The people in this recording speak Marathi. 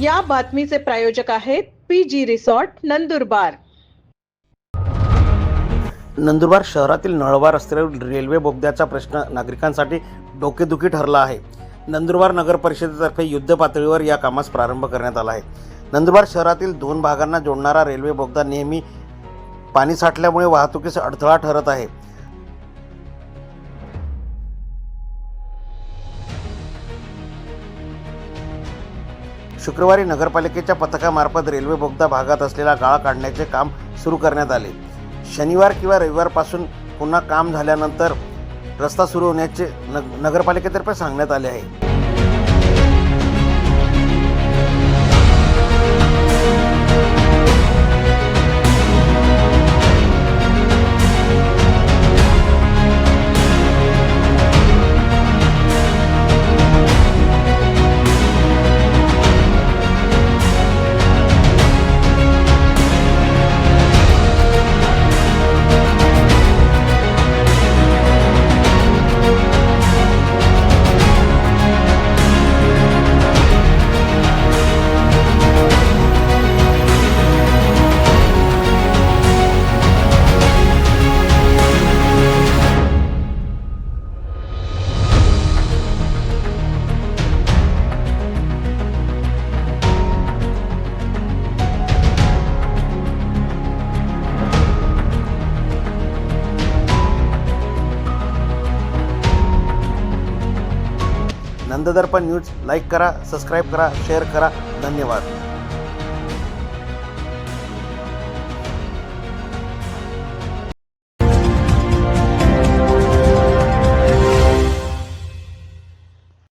या बातमीचे प्रायोजक आहेत P G resort Nandurbar. Nandurbar शहरातील नळवा रस्त्यावर रेल्वे बोगद्याचा प्रश्न नागरिकांसाठी डोकेदुखी ठरला आहे. नंदुरबार नगर परिषदेतर्फे युद्ध पातळीवर या कामास प्रारंभ करण्यात आला आहे. नंदुरबार शहरातील दोन भागांना जोडणारा रेल्वे बोगदा नेहमी पाणी साठल्यामुळे वाहतुकीस अडथळा ठरत आहे. शुक्रवारी नगरपालिकेच्या पथकामार्फत रेल्वे बोगदा भागात असलेला गाळा काढण्याचे काम सुरू करण्यात आले. शनिवार किंवा रविवारपासून पुन्हा काम झाल्यानंतर रस्ता सुरू होण्याचे नग नगरपालिकेतर्फे सांगण्यात आले आहे. नंददर्पण न्यूज. लाईक करा सबस्क्राईब करा शेअर करा. धन्यवाद.